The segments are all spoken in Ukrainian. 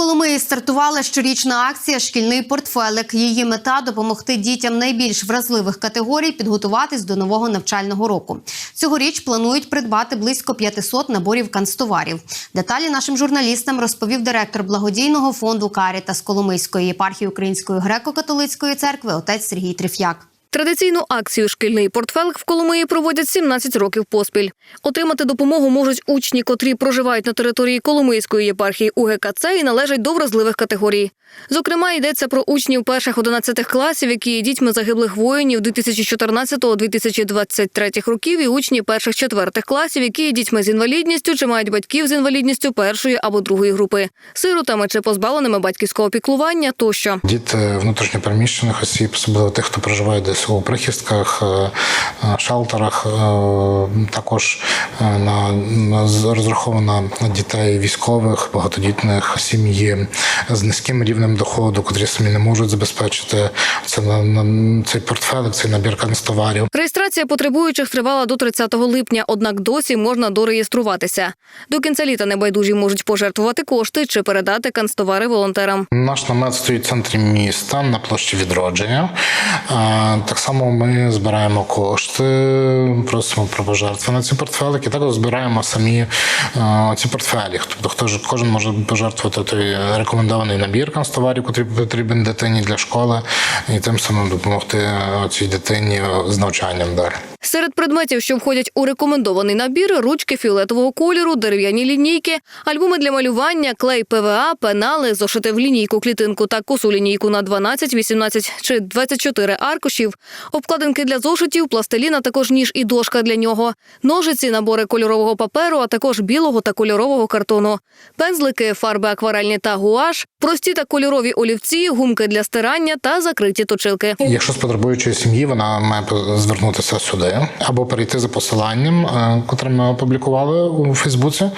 Коломиї стартувала щорічна акція Шкільний портфелик. Її мета допомогти дітям найбільш вразливих категорій підготуватись до нового навчального року. Цьогоріч планують придбати близько 500 наборів канцтоварів. Деталі нашим журналістам розповів директор благодійного фонду Карітас Коломийської єпархії Української греко-католицької церкви отець Сергій Триф'як. Традиційну акцію Шкільний портфелик в Коломиї проводять 17 років поспіль. Отримати допомогу можуть учні, котрі проживають на території Коломийської єпархії УГКЦ і належать до вразливих категорій. Зокрема, йдеться про учнів перших 11 класів, які є дітьми загиблих воїнів 2014-2023 років, і учні перших четвертих класів, які є дітьми з інвалідністю чи мають батьків з інвалідністю першої або другої групи, сиротами чи позбавленими батьківського піклування тощо. Діти внутрішньопереміщених осіб, особливо тих, хто проживає десь у прихистках, е, е, шелтерах, е, також на, на розрахована на дітей військових, багатодітних сім'ї з низьким рівнем доходу, котрі самі не можуть забезпечити це на, на цей портфелик, цей набір канцтоварів. Реєстрація потребуючих тривала до 30 липня, однак досі можна дореєструватися. До кінця літа небайдужі можуть пожертвувати кошти чи передати канцтовари волонтерам. Наш намет стоїть в центрі міста на площі відродження. Так само ми збираємо кошти, просимо про пожертви на ці портфелики. Також збираємо самі а, ці портфелі. Тобто хто ж кожен може пожертвувати той рекомендований набір канцтоварів, який потрібен дитині для школи, і тим самим допомогти цій дитині з навчанням далі. Серед предметів, що входять у рекомендований набір, ручки фіолетового кольору, дерев'яні лінійки, альбоми для малювання, клей ПВА, пенали, зошити в лінійку, клітинку та косу лінійку на 12, 18 чи 24 аркушів, обкладинки для зошитів, пластилін, а також ніж і дошка для нього, ножиці, набори кольорового паперу, а також білого та кольорового картону, пензлики, фарби акварельні та гуаш, прості та кольорові олівці, гумки для стирання та закриті точилки. Якщо з потребуючої сім'ї, вона має звернутися сюди або перейти за посиланням, е, котре ми опублікували у Фейсбуці,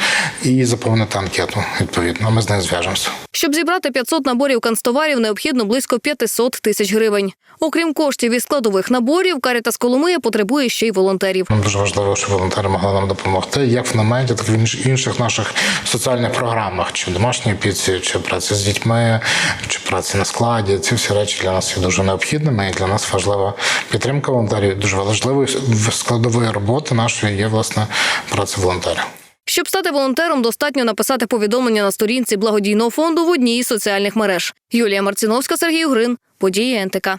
і заповнити анкету. Відповідно, ми з нею зв'яжемося. Щоб зібрати 500 наборів канцтоварів, необхідно близько 500 тисяч гривень. Окрім коштів із складових наборів, Карітас Коломия потребує ще й волонтерів. Нам дуже важливо, щоб волонтери могли нам допомогти, як в наметі, так і в інш- інших наших соціальних програмах, чи в домашній опіці, чи праці з дітьми, чи праці на складі. Ці всі речі для нас є дуже необхідними, і для нас важлива підтримка волонтерів. Дуже важливою складовою роботи нашої є власне праця волонтерів. Щоб стати волонтером, достатньо написати повідомлення на сторінці благодійного фонду в одній із соціальних мереж. Юлія Марціновська, Сергій Грин, події НТК.